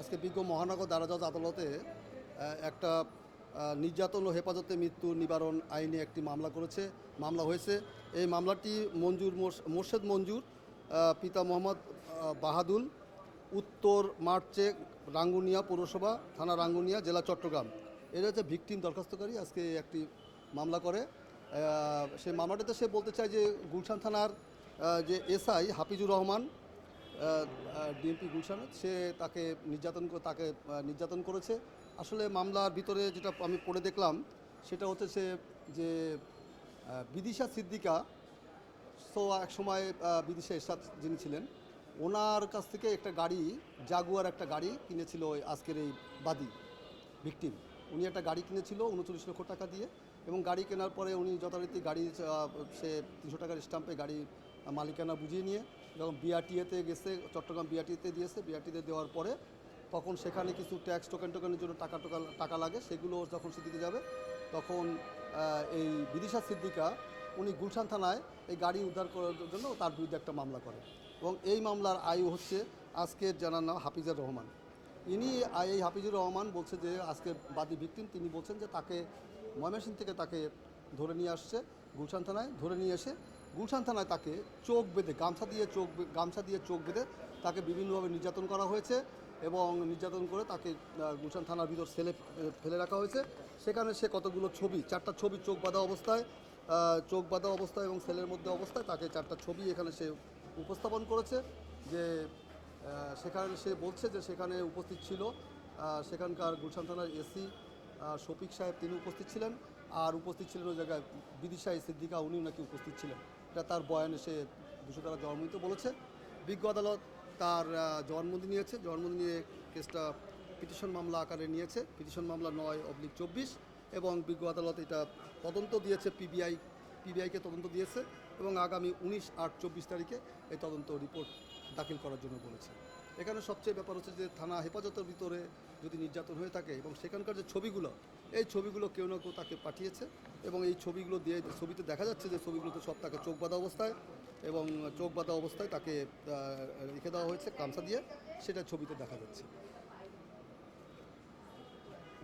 আজকে বিজ্ঞ মহানগর দারাজজ আদালতে একটা নির্যাতন ও হেফাজতে মৃত্যু নিবারণ আইনে একটি মামলা করেছে, মামলা হয়েছে। এই মামলাটি মঞ্জুর মোর্শ- মোর্শেদ মঞ্জুর পিতা মোহাম্মদ বাহাদুল, উত্তর মার্চে রাঙ্গুনিয়া পৌরসভা, থানা রাঙ্গুনিয়া, জেলা চট্টগ্রাম। এটা হচ্ছে ভিকটিম দরখাস্তকারী, আজকে একটি মামলা করে। সেই মামলাটাতে সে বলতে চায় যে গুলশান থানার যে এসআই হাফিজুর রহমান ডিএমপি গুলশান, সে তাকে নির্যাতন তাকে নির্যাতন করেছে। আসলে মামলার ভিতরে যেটা আমি পড়ে দেখলাম, সেটা হচ্ছে যে বিদিশা সিদ্দিকা, সো এক সময় বিদিশা এরশাদ যিনি ছিলেন, ওনার কাছ থেকে একটা গাড়ি, জাগুয়ার একটা গাড়ি কিনেছিল ওই আজকের এই বাদী ভিকটিম উনি একটা গাড়ি কিনেছিল, উনচল্লিশ লক্ষ টাকা দিয়ে। এবং গাড়ি কেনার পরে উনি যথারীতি গাড়ি সে তিনশো টাকার স্টাম্পে গাড়ি মালিকানা বুঝিয়ে নিয়ে যখন বিআরটিএতে গেছে, চট্টগ্রাম বিআরটিতে দিয়েছে। বিআরটিতে দেওয়ার পরে তখন সেখানে কিছু ট্যাক্স টোকেন টোকেনের জন্য টাকা টোকা টাকা লাগে। সেগুলো যখন সে দিতে যাবে, তখন এই বিদিশা সিদ্দিকা, উনি গুলশান থানায় এই গাড়ি উদ্ধার করার জন্য তার বিরুদ্ধে একটা মামলা করে এবং এই মামলার আয়ু হচ্ছে আজকের জানার নাম হাফিজুর রহমান। ইনি এই হাফিজুর রহমান বলছে যে আজকে বাদী ভিকটিম, তিনি বলছেন যে তাকে ময়মনসিংহ থেকে তাকে ধরে নিয়ে আসছে গুলশান থানায়, ধরে নিয়ে এসে গুলশান থানায় তাকে চোখ বেঁধে, গামছা দিয়ে চোখ গামছা দিয়ে চোখ বেঁধে তাকে বিভিন্নভাবে নির্যাতন করা হয়েছে এবং নির্যাতন করে তাকে গুলশান থানার ভিতর সেলে ফেলে রাখা হয়েছে। সেখানে সে কতগুলো ছবি, চারটা ছবি চোখ বাঁধা অবস্থায় চোখ বাঁধা অবস্থায় এবং সেলের মধ্যে অবস্থায় তাকে চারটা ছবি এখানে সে উপস্থাপন করেছে যে সেখানে সে বলছে যে সেখানে উপস্থিত ছিল সেখানকার গুলশান থানার এসি শফিক সাহেব তিনি উপস্থিত ছিলেন আর উপস্থিত ছিলেন ওই জায়গায় বিদিশা সিদ্দিকা, উনিও নাকি উপস্থিত ছিলেন। এটা তার বয়ানে সে দুশো টাকা জন্মদিতে বলেছে। বিজ্ঞ আদালত তার জবানবন্দি নিয়েছে। জবানবন্দি নিয়ে কেসটা পিটিশন মামলা আকারে নিয়েছে। পিটিশন মামলা নয় অবলিক চব্বিশ এবং বিজ্ঞ আদালত এটা তদন্ত দিয়েছে, পিবিআই, পিবিআইকে তদন্ত দিয়েছে এবং আগামী উনিশ আট চব্বিশ তারিখে এই তদন্ত রিপোর্ট দাখিল করার জন্য বলেছে। এখানে সবচেয়ে ব্যাপার হচ্ছে যে থানা হেফাজতের ভিতরে যদি নির্যাতন হয়ে থাকে এবং সেখানকার যে ছবিগুলো, এই ছবিগুলো কেউ না কেউ তাকে পাঠিয়েছে এবং এই ছবিগুলো দিয়ে ছবিতে দেখা যাচ্ছে যে ছবিগুলোতে সব তাকে চোখ বাঁধা অবস্থায় এবং চোখ বাঁধা অবস্থায় তাকে রেখে দেওয়া হয়েছে, কামসা দিয়ে সেটা ছবিতে দেখা যাচ্ছে।